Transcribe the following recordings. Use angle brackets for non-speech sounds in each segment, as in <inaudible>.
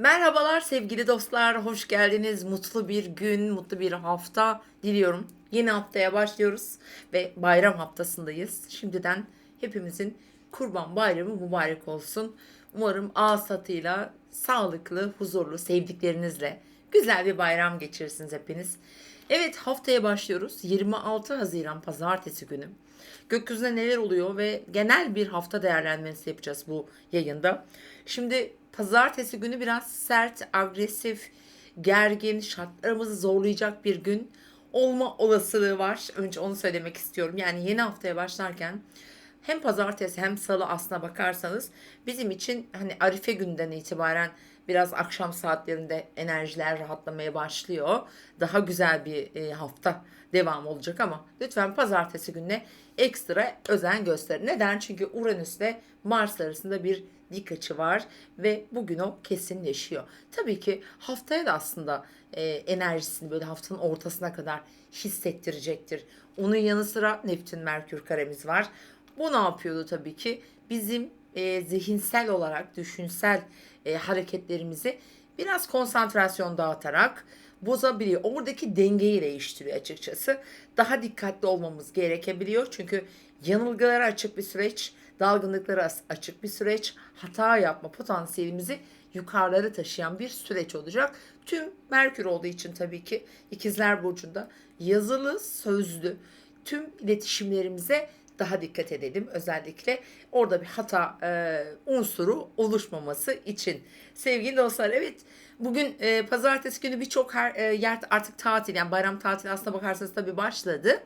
Merhabalar sevgili dostlar, hoş geldiniz. Mutlu bir gün, mutlu bir hafta diliyorum. Yeni haftaya başlıyoruz ve bayram haftasındayız. Şimdiden hepimizin Kurban Bayramı mübarek olsun. Umarım ağız tadıyla, sağlıklı, huzurlu, sevdiklerinizle güzel bir bayram geçirirsiniz hepiniz. Evet haftaya başlıyoruz. 26 Haziran Pazartesi günü. Gökyüzünde neler oluyor ve genel bir hafta değerlendirmesi yapacağız bu yayında. Şimdi pazartesi günü biraz sert, agresif, gergin, şartlarımızı zorlayacak bir gün olma olasılığı var. Önce onu söylemek istiyorum. Yani yeni haftaya başlarken hem pazartesi hem salı aslına bakarsanız bizim için hani Arife günden itibaren biraz akşam saatlerinde enerjiler rahatlamaya başlıyor. Daha güzel bir e, hafta devam olacak ama lütfen pazartesi gününe ekstra özen gösterin. Neden? Çünkü Uranüs ile Mars arasında bir dik açı var ve bugün o kesinleşiyor. Tabii ki haftaya da aslında e, enerjisini böyle haftanın ortasına kadar hissettirecektir. Onun yanı sıra Neptün Merkür karemiz var. Bu ne yapıyordu tabii ki? Bizim e, zihinsel olarak düşünsel e, hareketlerimizi biraz konsantrasyon dağıtarak bozabiliyor. Oradaki dengeyi değiştiriyor açıkçası. Daha dikkatli olmamız gerekebiliyor. Çünkü yanılgılara açık bir süreç, dalgınlıklara açık bir süreç, hata yapma potansiyelimizi yukarılara taşıyan bir süreç olacak. Tüm Merkür olduğu için tabii ki İkizler Burcu'nda yazılı, sözlü tüm iletişimlerimize daha dikkat edelim. Özellikle orada bir hata e, unsuru oluşmaması için. Sevgili dostlar evet bugün e, pazartesi günü birçok e, yer artık tatil yani bayram tatili aslına bakarsanız tabii başladı.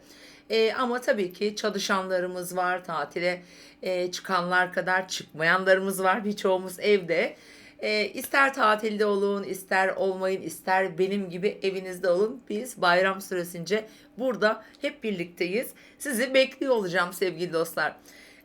E, ama tabii ki çalışanlarımız var tatile e, çıkanlar kadar çıkmayanlarımız var birçoğumuz evde. E, ister tatilde olun, ister olmayın, ister benim gibi evinizde olun. Biz bayram süresince burada hep birlikteyiz. Sizi bekliyor olacağım sevgili dostlar.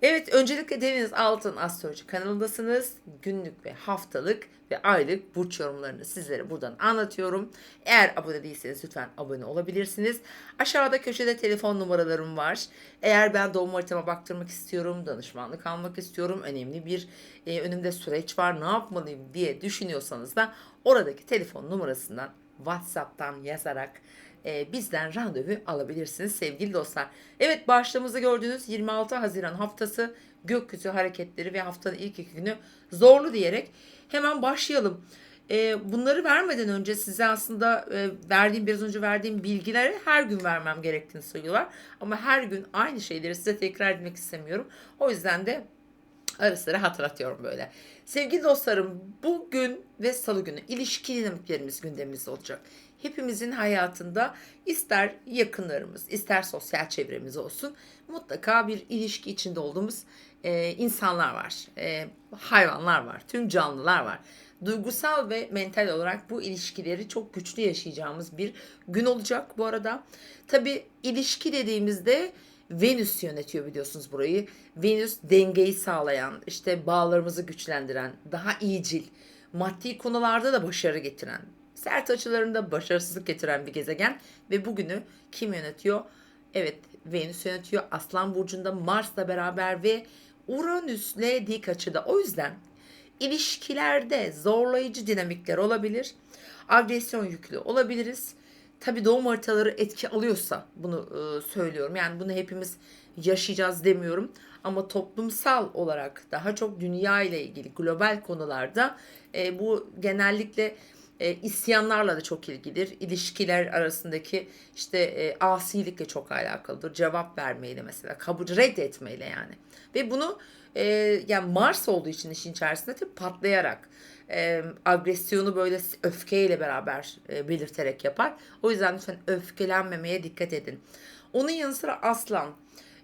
Evet öncelikle Deniz Altın Astroloji kanalındasınız. Günlük ve haftalık ve aylık burç yorumlarını sizlere buradan anlatıyorum. Eğer abone değilseniz lütfen abone olabilirsiniz. Aşağıda köşede telefon numaralarım var. Eğer ben doğum haritama baktırmak istiyorum, danışmanlık almak istiyorum, önemli bir e, önümde süreç var, ne yapmalıyım diye düşünüyorsanız da oradaki telefon numarasından WhatsApp'tan yazarak e, bizden randevu alabilirsiniz sevgili dostlar. Evet başlığımızda gördüğünüz 26 Haziran haftası gökyüzü hareketleri ve haftanın ilk iki günü zorlu diyerek hemen başlayalım. E, bunları vermeden önce size aslında e, verdiğim biraz önce verdiğim bilgileri her gün vermem gerektiğini söylüyorlar. Ama her gün aynı şeyleri size tekrar etmek istemiyorum. O yüzden de ara sıra hatırlatıyorum böyle. Sevgili dostlarım bugün ve salı günü ilişki dinamiklerimiz gündemimizde olacak. Hepimizin hayatında ister yakınlarımız ister sosyal çevremiz olsun mutlaka bir ilişki içinde olduğumuz e, insanlar var. E, hayvanlar var. Tüm canlılar var. Duygusal ve mental olarak bu ilişkileri çok güçlü yaşayacağımız bir gün olacak bu arada. Tabi ilişki dediğimizde Venüs yönetiyor biliyorsunuz burayı. Venüs dengeyi sağlayan, işte bağlarımızı güçlendiren, daha iyicil, maddi konularda da başarı getiren, sert açılarında başarısızlık getiren bir gezegen ve bugünü kim yönetiyor? Evet, Venüs yönetiyor. Aslan burcunda Mars'la beraber ve Uranüs'le dik açıda. O yüzden ilişkilerde zorlayıcı dinamikler olabilir. Agresyon yüklü olabiliriz. Tabii doğum haritaları etki alıyorsa bunu e, söylüyorum. Yani bunu hepimiz yaşayacağız demiyorum. Ama toplumsal olarak daha çok dünya ile ilgili global konularda e, bu genellikle e, isyanlarla da çok ilgilidir. İlişkiler arasındaki işte e, asilikle çok alakalıdır. Cevap vermeyle mesela, kabul reddetmeyle yani. Ve bunu e, yani Mars olduğu için işin içerisinde tabii patlayarak e, agresyonu böyle öfkeyle beraber e, belirterek yapar. O yüzden lütfen öfkelenmemeye dikkat edin. Onun yanı sıra aslan.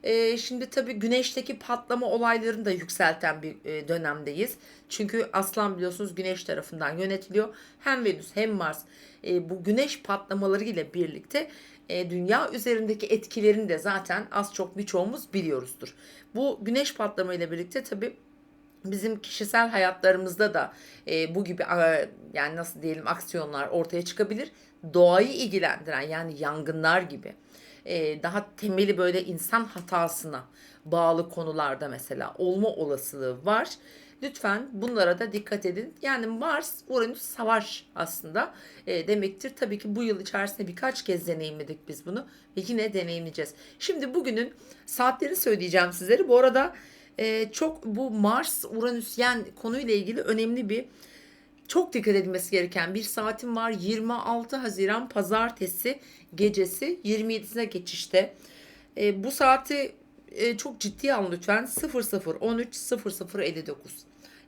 E, şimdi tabii güneşteki patlama olaylarını da yükselten bir e, dönemdeyiz. Çünkü aslan biliyorsunuz güneş tarafından yönetiliyor. Hem Venüs hem Mars e, bu güneş patlamaları ile birlikte e, dünya üzerindeki etkilerini de zaten az çok birçoğumuz biliyoruzdur. Bu güneş patlamayla birlikte tabii bizim kişisel hayatlarımızda da e, bu gibi e, yani nasıl diyelim aksiyonlar ortaya çıkabilir. Doğayı ilgilendiren yani yangınlar gibi e, daha temeli böyle insan hatasına bağlı konularda mesela olma olasılığı var. Lütfen bunlara da dikkat edin. Yani Mars Uranüs savaş aslında e, demektir. Tabii ki bu yıl içerisinde birkaç kez deneyimledik biz bunu ve yine deneyimleyeceğiz. Şimdi bugünün saatlerini söyleyeceğim sizlere. Bu arada e, çok bu Mars Uranüs yani konuyla ilgili önemli bir çok dikkat edilmesi gereken bir saatim var. 26 Haziran Pazartesi gecesi 27'sine geçişte. E, bu saati e, çok ciddiye alın lütfen. 0013 0059.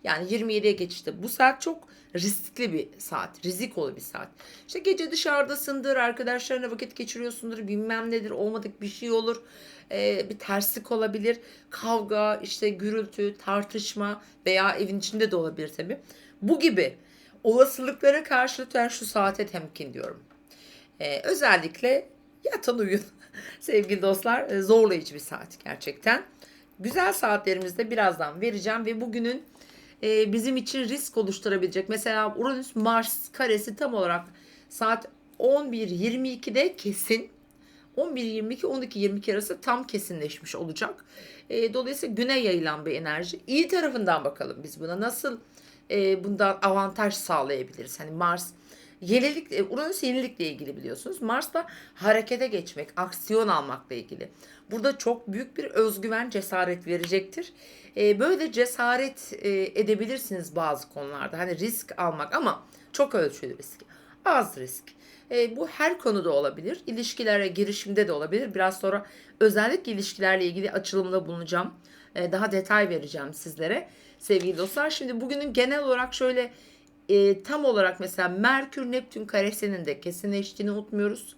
Yani 27'ye geçişte. Bu saat çok riskli bir saat. Rizikolu bir saat. İşte gece dışarıdasındır, arkadaşlarına vakit geçiriyorsundur, bilmem nedir, olmadık bir şey olur. E, bir terslik olabilir. Kavga, işte gürültü, tartışma veya evin içinde de olabilir tabii. Bu gibi olasılıklara karşı lütfen şu saate temkin diyorum. Ee, özellikle yatın uyun <laughs> sevgili dostlar. Ee, zorlayıcı bir saat gerçekten. Güzel saatlerimizde birazdan vereceğim ve bugünün e, bizim için risk oluşturabilecek. Mesela Uranüs Mars karesi tam olarak saat 11.22'de kesin 11.22-12.22 arası tam kesinleşmiş olacak. E, dolayısıyla güne yayılan bir enerji. İyi tarafından bakalım biz buna. Nasıl e, bundan avantaj sağlayabiliriz? Hani Mars yenilik, e, Uranüs yenilikle ilgili biliyorsunuz. Mars da harekete geçmek, aksiyon almakla ilgili. Burada çok büyük bir özgüven, cesaret verecektir. E, böyle cesaret e, edebilirsiniz bazı konularda. Hani risk almak ama çok ölçülü risk. Az risk. E, bu her konuda olabilir. İlişkilere girişimde de olabilir. Biraz sonra özellikle ilişkilerle ilgili açılımda bulunacağım. E, daha detay vereceğim sizlere sevgili dostlar. Şimdi bugünün genel olarak şöyle e, tam olarak mesela Merkür Neptün karesinin de kesinleştiğini unutmuyoruz.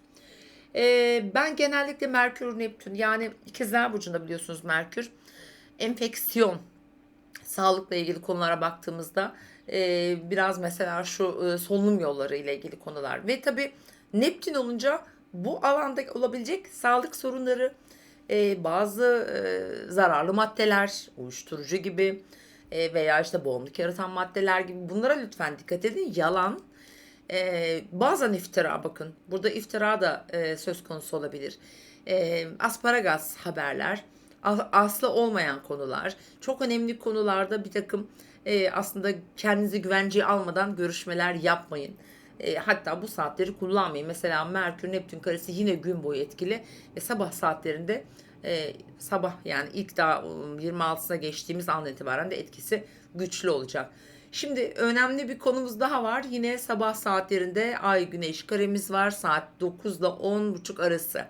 E, ben genellikle Merkür Neptün yani ikizler burcunda biliyorsunuz Merkür enfeksiyon sağlıkla ilgili konulara baktığımızda e, biraz mesela şu e, solunum yolları ile ilgili konular ve tabi Neptün olunca bu alanda olabilecek sağlık sorunları e, bazı e, zararlı maddeler uyuşturucu gibi e, veya işte boğumluk yaratan maddeler gibi. Bunlara lütfen dikkat edin. Yalan. Bazen iftira bakın. Burada iftira da söz konusu olabilir. E, asparagas haberler aslı olmayan konular, çok önemli konularda bir takım aslında kendinizi güvenceye almadan görüşmeler yapmayın. E, hatta bu saatleri kullanmayın. Mesela Merkür Neptün karesi yine gün boyu etkili ve sabah saatlerinde e, sabah yani ilk daha 26'sına geçtiğimiz andan itibaren de etkisi güçlü olacak. Şimdi önemli bir konumuz daha var. Yine sabah saatlerinde ay güneş karemiz var. Saat 9 ile 10.30 arası.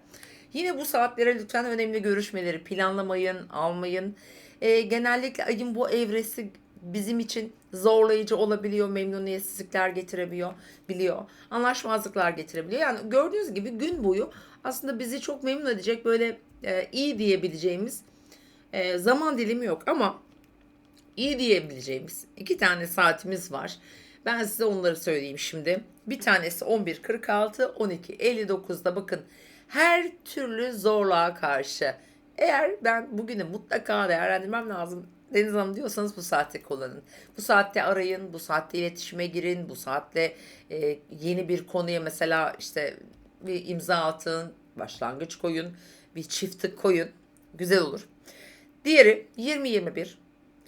Yine bu saatlere lütfen önemli görüşmeleri planlamayın, almayın. E, genellikle ayın bu evresi bizim için zorlayıcı olabiliyor, memnuniyetsizlikler getirebiliyor, biliyor. Anlaşmazlıklar getirebiliyor. Yani gördüğünüz gibi gün boyu aslında bizi çok memnun edecek böyle e, iyi diyebileceğimiz e, zaman dilimi yok ama iyi diyebileceğimiz iki tane saatimiz var. Ben size onları söyleyeyim şimdi. Bir tanesi 11.46, 12.59'da bakın her türlü zorluğa karşı. Eğer ben bugünü mutlaka değerlendirmem lazım Deniz Hanım diyorsanız bu saatte kullanın. Bu saatte arayın, bu saatte iletişime girin, bu saatte e, yeni bir konuya mesela işte bir imza atın, başlangıç koyun, bir çift koyun. Güzel olur. Diğeri 20-21.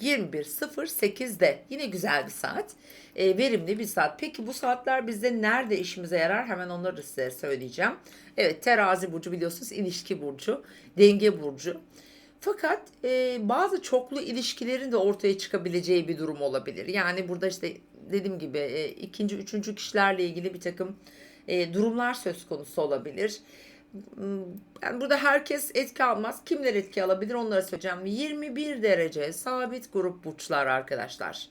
21.08'de yine güzel bir saat. E, verimli bir saat. Peki bu saatler bizde nerede işimize yarar? Hemen onları da size söyleyeceğim. Evet terazi burcu biliyorsunuz ilişki burcu, denge burcu. Fakat e, bazı çoklu ilişkilerin de ortaya çıkabileceği bir durum olabilir. Yani burada işte dediğim gibi e, ikinci, üçüncü kişilerle ilgili bir takım e, durumlar söz konusu olabilir. Yani burada herkes etki almaz. Kimler etki alabilir onları söyleyeceğim. 21 derece sabit grup burçlar arkadaşlar.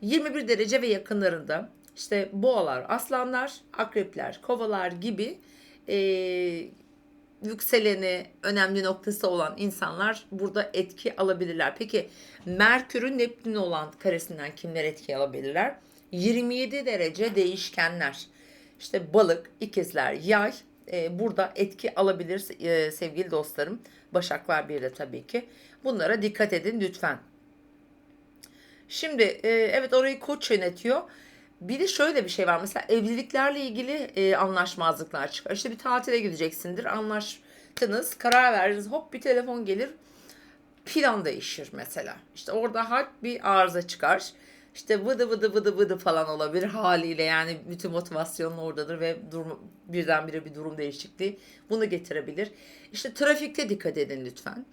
21 derece ve yakınlarında işte boğalar, aslanlar, akrepler, kovalar gibi e, yükseleni önemli noktası olan insanlar burada etki alabilirler. Peki Merkür'ün Neptün olan karesinden kimler etki alabilirler? 27 derece değişkenler. İşte balık, ikizler, yay e, burada etki alabilir e, sevgili dostlarım. Başaklar bir de tabii ki. Bunlara dikkat edin lütfen. Şimdi e, evet orayı koç yönetiyor. Bir de şöyle bir şey var. Mesela evliliklerle ilgili e, anlaşmazlıklar çıkar. İşte bir tatile gideceksindir. Anlaştınız, karar verdiniz. Hop bir telefon gelir. plan değişir mesela. İşte orada harp bir arıza çıkar. İşte vıdı vıdı vıdı vıdı falan olabilir haliyle yani bütün motivasyonun oradadır ve durum, birdenbire bir durum değişikliği bunu getirebilir. İşte trafikte dikkat edin lütfen.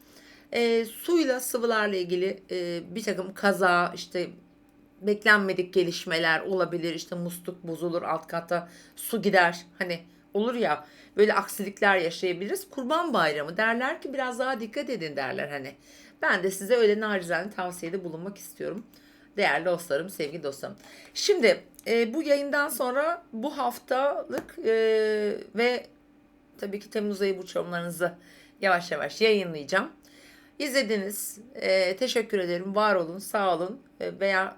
E, suyla sıvılarla ilgili e, bir takım kaza işte beklenmedik gelişmeler olabilir. İşte musluk bozulur alt kata su gider. Hani olur ya böyle aksilikler yaşayabiliriz. Kurban bayramı derler ki biraz daha dikkat edin derler hani. Ben de size öyle nacizane tavsiyede bulunmak istiyorum. Değerli dostlarım, sevgili dostlarım. Şimdi e, bu yayından sonra bu haftalık e, ve tabii ki Temmuz ayı burç yorumlarınızı yavaş yavaş yayınlayacağım. İzlediniz. E, teşekkür ederim. Var olun, sağ olun. E, veya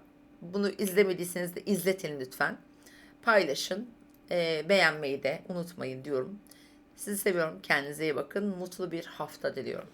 bunu izlemediyseniz de izletin lütfen. Paylaşın. E, beğenmeyi de unutmayın diyorum. Sizi seviyorum. Kendinize iyi bakın. Mutlu bir hafta diliyorum.